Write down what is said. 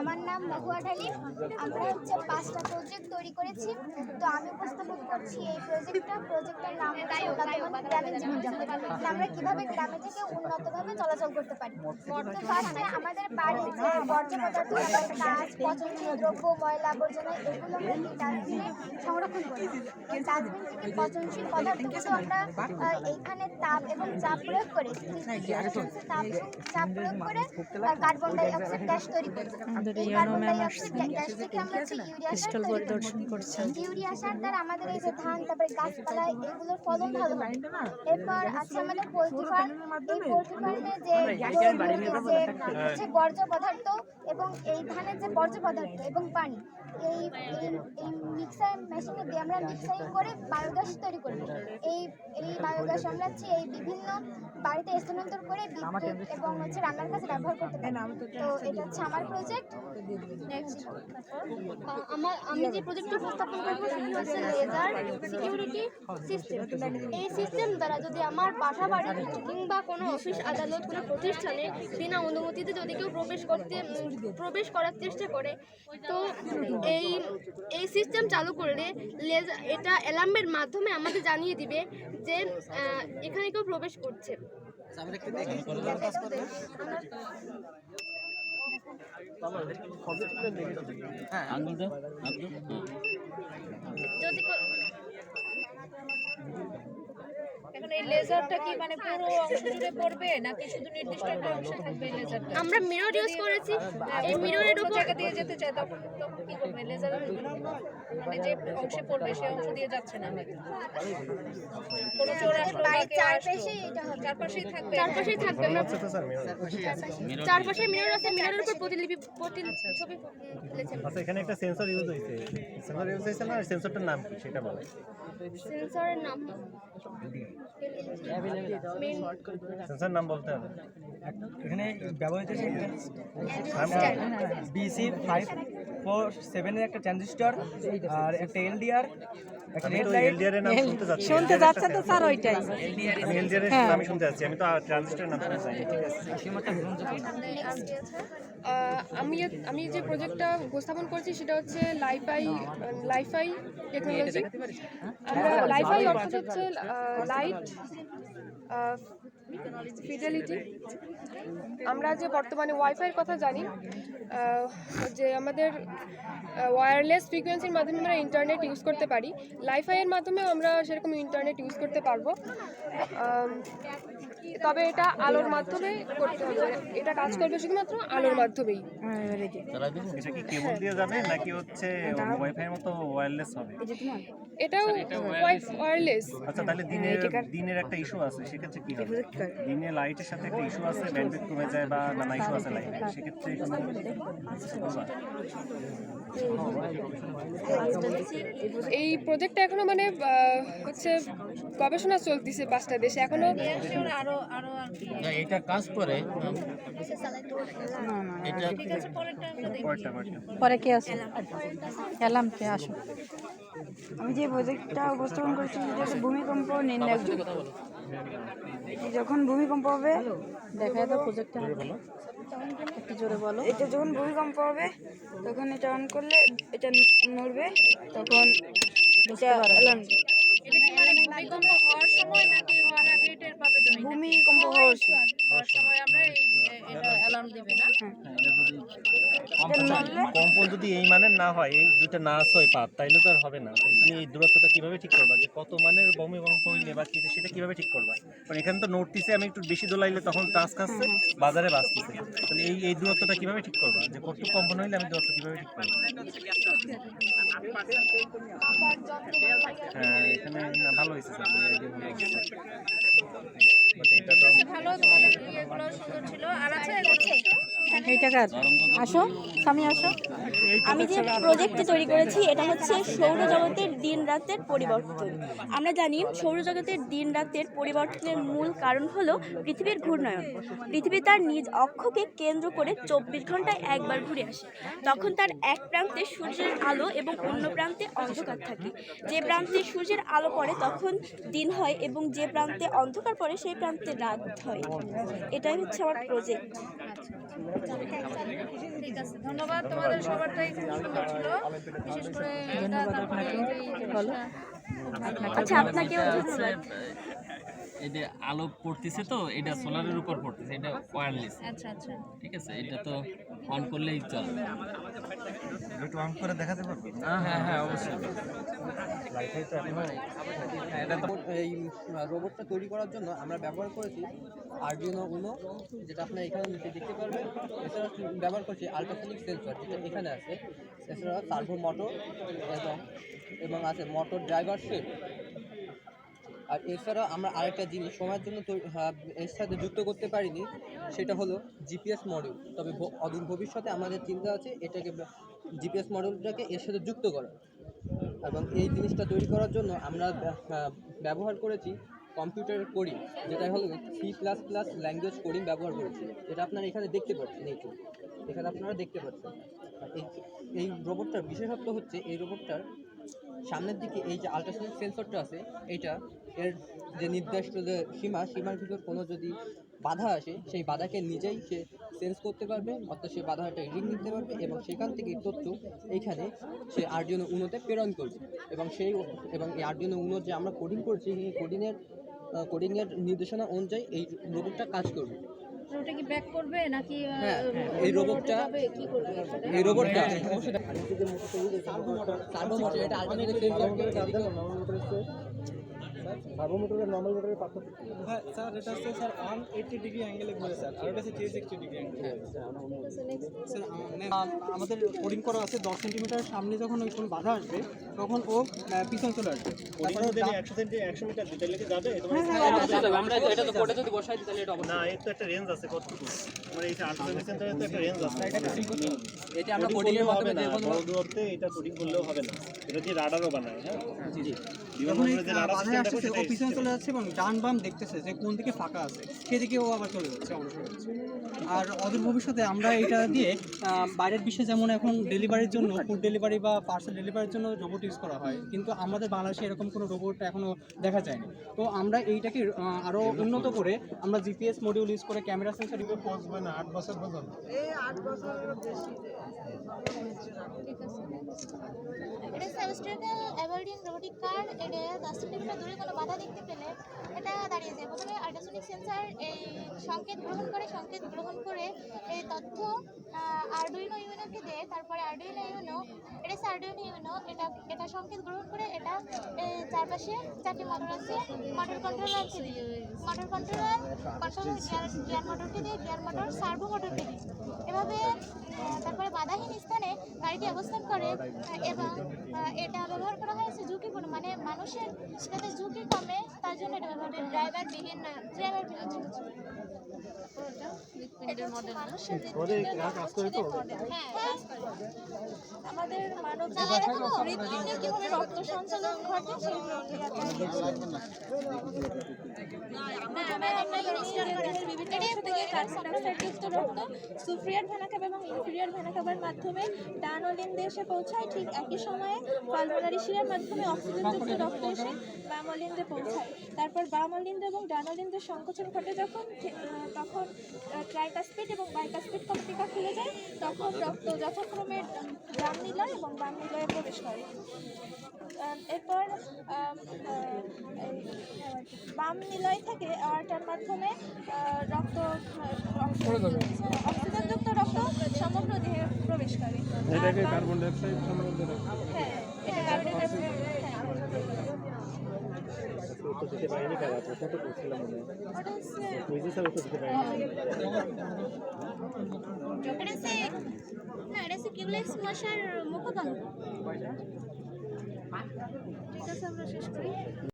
আমার নাম মহুয়া ঢালি। আমরা হচ্ছে পাঁচটা প্রজেক্ট তৈরি করেছি। তো আমি উপস্থাপন করছি এই প্রজেক্টটা প্রজেক্টের নাম গ্রামীণ জীবনযাপন। আমরা কীভাবে গ্রামে থেকে উন্নতভাবে চলাচল করতে পারি? তো ফার্স্টে আমাদের বাড়ির যে বর্জ্য পদার্থ কাঁচ পচনশীল দ্রব্য ময়লা আবর্জনা এগুলো আমরা এই ডাস্টবিনে সংরক্ষণ করি। ডাস্টবিন থেকে পচনশীল পদার্থগুলো আমরা এইখানে তাপ এবং চাপ প্রয়োগ করে তাপ চাপ প্রয়োগ করে কার্বন ডাই অক্সাইড গ্যাস তৈরি করি। আমরা হচ্ছে ইউরিয়া সার স্টল পরিদর্শন করছেন। ইউরিয়া সার দ্বারা আমাদের এই যে ধান তারপরে গাছপালা এগুলোর ফলন ভালো। হয় এরপর আছে। আমাদের পোলট্রি ফার্ম এই পোলট্রি ফার্মে যে যে বর্জ্য পদার্থ এবং এই ধানের যে বর্জ্য পদার্থ এবং পানি এই এই মিক্সার মেশিনে দিয়ে আমরা মিক্সারিং করে বায়োগ্যাস তৈরি করি এই এই বায়োগ্যাস আমরা হচ্ছে এই বিভিন্ন বাড়িতে স্থানান্তর করে বিদ্যুৎ এবং হচ্ছে রান্নার কাজে ব্যবহার করতে পারি তো এটা হচ্ছে আমার প্রজেক্ট আমার আমি যে প্রজেক্টটা উপস্থাপন করব সেটি হচ্ছে লেজার সিকিউরিটি সিস্টেম এই সিস্টেম দ্বারা যদি আমার বাসা বাড়ি কিংবা কোনো অফিস আদালত কোনো প্রতিষ্ঠানে বিনা অনুমতিতে যদি কেউ প্রবেশ করতে প্রবেশ করার চেষ্টা করে তো এই এই সিস্টেম চালু করলে লেজার এটা অ্যালার্মের মাধ্যমে আমাকে জানিয়ে দিবে যে এখানে কেউ প্রবেশ করছে। যদি কো- এখন এই লেজারটা কি মানে পুরো অংশ জুড়ে পড়বে নাকি শুধু নির্দিষ্ট একটা অংশে থাকবে এই লেজারটা আমরা মিরর ইউজ করেছি এই মিররের উপর জায়গা দিয়ে যেতে চায় তখন তখন কি করবে? লেজার মানে যে অংশে পড়বে সেই অংশ দিয়ে যাচ্ছে না কোনো চোর আসলো চারপাশেই থাকবে? চারপাশেই থাকবে আমরা চারপাশে মিরর আছে। মিররের উপর প্রতিলিপি প্রতি ছবি আচ্ছা এখানে একটা সেন্সর ইউজ হয়েছে। সেন্সর ইউজ হয়েছে না সেন্সরটার নাম কি? সেটা বলো। সেন্সরের নাম সেন্সর নাম বলতে হবে। এখানে ব্যবহৃত বিসি ফাইভ ফোর সেভেনের একটা ট্রানজিস্টর আর একটা এলডিআর আমি তো এলডিআর এর নাম শুনতে যাচ্ছি শুনতে যাচ্ছে তো স্যার ওইটাই। আমি এলডিআর এর নামই শুনতে যাচ্ছি আমি তো ট্রানজিস্টরের নাম শুনতে চাই। ঠিক আছে আমি যে- আমি যে প্রজেক্টটা উপস্থাপন করছি সেটা হচ্ছে লাইফাই লাইফাই টেকনোলজি আমরা লাইফাই অর্থাৎ হচ্ছে লাইট ফিডেলিটি আমরা যে বর্তমানে ওয়াইফাইয়ের কথা জানি যে আমাদের ওয়্যারলেস ফ্রিকোয়েন্সির মাধ্যমে আমরা ইন্টারনেট ইউজ করতে পারি লাইফাইয়ের মাধ্যমে আমরা সেরকম ইন্টারনেট ইউজ করতে পারব। তবে এটা আলোর মাধ্যমে করতে হবে। এটা কাজ করবে শুধুমাত্র আলোর মাধ্যমেই। এটা কি কেবল দিয়ে যাবে নাকি হচ্ছে ওয়াইফাই মতো ওয়্যারলেস হবে? এটাও ওয়্যারলেস আচ্ছা তাহলে দিনের দিনের একটা ইস্যু আছে সেক্ষেত্রে কি হবে? দিনে লাইটের সাথে একটা ইস্যু আছে ব্যান্ডউইথ কমে যায় বা নানা ইস্যু আছে লাইটে সেক্ষেত্রে এই প্রজেক্টটা এখনও মানে আহ, হচ্ছে গবেষণা চলতেছে পাঁচটা দেশে। এখনও না এটা কাজ করে এটা পরে কে আছে? এলাম কে আসো? আমি যে প্রজেক্টটা উপস্থাপন করছি সেটা হচ্ছে ভূমিকম্প নির্ণায়ক যখন ভূমিকম্প হবে দেখা তো প্রজেক্টটা একটু জোরে বলো। এটা যখন ভূমিকম্প হবে তখন এটা অন করলে এটা নড়বে তখন এটা অ্যালার্ম এটা কি মানে ভূমিকম্প হওয়ার সময় নাকি হওয়ার আগে টের পাবে ভূমিকম্প হওয়ার সময়। আমরা দিবে না? কম্পন যদি এই মানের না হয় এই দুটো না হয় পাত তাইলে তো আর হবে না। তুমি এই দূরত্বটা কীভাবে ঠিক করবা? যে কত মানের ভূমিকম্প হইলে বা কি সেটা কীভাবে ঠিক করবা? কারণ এখানে তো নোটটিসে আমি একটু বেশি দোলাইলে তখন টাচ খাচ্ছে বাজারে বাঁচতেছে তাহলে এই এই দূরত্বটা কীভাবে ঠিক করবা? যে কত কম্পন হইলে আমি দূরত্ব কীভাবে ঠিক করব? হ্যাঁ এখানে না ভালো হয়েছে স্যার। তোমাদের সুন্দর ছিল। আর আছে এইটা কার আসো, স্বামী, আসো। আমি যে প্রজেক্টটি তৈরি করেছি, এটা হচ্ছে সৌরজগতের দিন রাতের পরিবর্তন। আমরা জানি সৌরজগতের দিন রাতের পরিবর্তনের মূল কারণ হলো পৃথিবীর ঘূর্ণায়ন। পৃথিবী তার নিজ অক্ষকে কেন্দ্র করে চব্বিশ ঘন্টায় একবার ঘুরে আসে। তখন তার এক প্রান্তে সূর্যের আলো এবং অন্য প্রান্তে অন্ধকার থাকে। যে প্রান্তে সূর্যের আলো পড়ে, তখন দিন হয় এবং যে প্রান্তে অন্ধকার পড়ে, সেই প্রান্তে রাত হয়। এটাই হচ্ছে আমার প্রজেক্ট ঠিক আছে ধন্যবাদ তোমাদের সবারটাই খুব সুন্দর ছিল। বিশেষ করে এটা তারপরে আচ্ছা আপনাকেও ধন্যবাদ। এই আলো পড়তেছে তো এটা সোলারের উপর পড়তেছে এটা ওয়্যারলেস আচ্ছা আচ্ছা। ঠিক আছে এটা তো অন করলেই চলে। একটু অন করে দেখাতে পারব? হ্যাঁ হ্যাঁ অবশ্যই। এই রোবটটা তৈরি করার জন্য আমরা ব্যবহার করেছি আরডিনো উনো যেটা আপনারা এখানে নিচে দেখতে পারবেন। এছাড়া ব্যবহার করছি আলট্রাসনিক সেন্সর যেটা এখানে আছে। এছাড়া সার্ভো মোটর এবং এবং আছে মোটর ড্রাইভার শিপ আর এছাড়া আমরা আরেকটা জিনিস, সময়ের জন্য এর সাথে যুক্ত করতে পারিনি, সেটা হলো জিপিএস মডিউল তবে অদূর ভবিষ্যতে আমাদের চিন্তা আছে এটাকে জিপিএস মডিউলটাকে এর সাথে যুক্ত করা এবং এই জিনিসটা তৈরি করার জন্য আমরা ব্য- ব্যবহার করেছি কম্পিউটার কোডিং যেটা হলো C plus plus language coding ব্যবহার করেছি। যেটা আপনারা এখানে দেখতে পাচ্ছেন, এই। এখানে আপনারা দেখতে পাচ্ছেন। এই এই রোবটটার বিশেষত্ব হচ্ছে, এই রোবটটার সামনের দিকে এই যে আল্ট্রাসনিক সেন্সরটা আছে এইটা এর যে নির্দিষ্ট যে সীমা সীমার ভিতর কোনো যদি বাধা আসে সেই বাধাকে নিজেই সে সেন্স করতে পারবে অর্থাৎ সেই বাধাটা রিং নিতে পারবে এবং সেখান থেকে তথ্য এইখানে সে আর্ডিওনো উনোতে প্রেরণ করবে। এবং সেই এবং এই আর্ডিওনো উনো যে আমরা কোডিং করছি এই কোডিংয়ের কোডিংয়ের নির্দেশনা অনুযায়ী এই রোবটটা কাজ করবে। ওটা কি ব্যাক করবে নাকি হ্যাঁ, এই রোবটটা? কি করবে এই রোবটটা সার্ভো মোটর। এটা আলটিমেট হ্যাঁ স্যার এটা হচ্ছে স্যার ওয়ান এইটি ডিগ্রি অ্যাঙ্গেলে ঘুরে স্যার আর এটা হচ্ছে three sixty degree angle sir আমাদের কোডিং করা আছে দশ সেন্টিমিটার সামনে যখন ওই কোনো বাধা আসবে তখন ও পিছন চলে আসবে। আমরা এটা তো কোডে যদি বসাই তাহলে এটা না এর তো একটা রেঞ্জ আছে কতটুকু? এই তো একটা রেঞ্জ আছে। এটা আমরা কোডিং এর মাধ্যমে দূরত্বে এটা কোডিং করলেও হবে না। এটা দিয়ে রাডারও বানায় হ্যাঁ? জি। জি। বিমান এই যে রাডার বাধায় আসতেছে ও পিছনে চলে যাচ্ছে এবং ডান বাম দেখতেছে যে কোন দিকে ফাঁকা আছে সেদিকে ও আবার চলে যাচ্ছে হচ্ছে। আর অদূর ভবিষ্যতে আমরা এটা দিয়ে বাইরের বিশ্বে যেমন এখন ডেলিভারির জন্য ফুড ডেলিভারি বা পার্সেল ডেলিভারির জন্য রোবট ইউজ করা হয় কিন্তু আমাদের বাংলাদেশে এরকম কোনো রোবট এখনও দেখা যায়নি। তো আমরা এইটাকে আহ, আরও উন্নত করে আমরা জিপিএস মডিউল ইউজ করে ক্যামেরা সেন্সর ইউজ পৌঁছবে না আট বছর পর্যন্ত? এটা সাবস্ট্রেটাল অ্যাভয়েডিং রোবোটিক কার, এটা দশ সেন্টিমিটার দূরে কোনো বাধা দেখতে পেলে এটা দাঁড়িয়ে যায়। প্রথমে আল্ট্রাসনিক সেন্সার এই সংকেত গ্রহণ করে, সংকেত গ্রহণ করে এই তথ্য আরডুইনো ইউনোকে দেয়, তারপরে আরডুইনো ইউনো এটা হচ্ছে ইউনো এটা এটা সংকেত গ্রহণ করে এটা চারপাশে চারটি মোটর আছে মোটর কন্ট্রোলারকে দিয়ে। Motor controller control gear gear মোটরকে দিয়ে গিয়ার মোটর সার্ভো মোটরকে দিয়ে। এভাবে তারপরে বাধাহীন স্থানে গাড়িটি অবস্থান করে, এবং এটা ব্যবহার করা হয়েছে ঝুঁকিপূর্ণ মানে মানুষের সেটাতে ঝুঁকি কমে তার জন্য এটা ব্যবহার করে ড্রাইভার বিহীন ড্রাইভার বিহীন হৃৎপিণ্ডের। হ্যাঁ, কাজ করে। আমাদের মানব হৃৎপিণ্ডে কীভাবে রক্ত সঞ্চালন ঘটে সেই প্রক্রিয়াটা সুপ্রিয়ার ভেনা খাব এবং ইনফিরিয়ার ভেনা খাবার মাধ্যমে ডানোলিন এসে পৌঁছায়। ঠিক একই সময়ে পালমোনারি শিরার মাধ্যমে অক্সিজেনযুক্ত রক্ত এসে বামলিন্দে পৌঁছায়। তারপর বামলিন্দ এবং ডানোলিন্দের সংকোচন ঘটে যখন তখন ট্রাইকাস্পিড এবং বাইকাস্পিড কর্তিকা খুলে যায়। তখন রক্ত যথাক্রমে ডান নিলয় এবং বাম নিলয়ে প্রবেশ করে। এরপর বাম নিলয় থেকে আর্টার মাধ্যমে রক্ত অক্সিজেনযুক্ত রক্ত সমগ্র দেহে প্রবেশ করে। এটাকে কার্বন ডাইঅক্সাইড হ্যাঁ এটা কার্বন ডাইঅক্সাইড হ্যাঁ উত্তর দিতে পারিনি খেলা প্রশ্ন তো করছিলাম মনে হয়। স্যার উত্তর দিতে পারিনি। এটা হচ্ছে না মশার মুখপাঙ্গ ঠিক আছে, আমরা শেষ করি।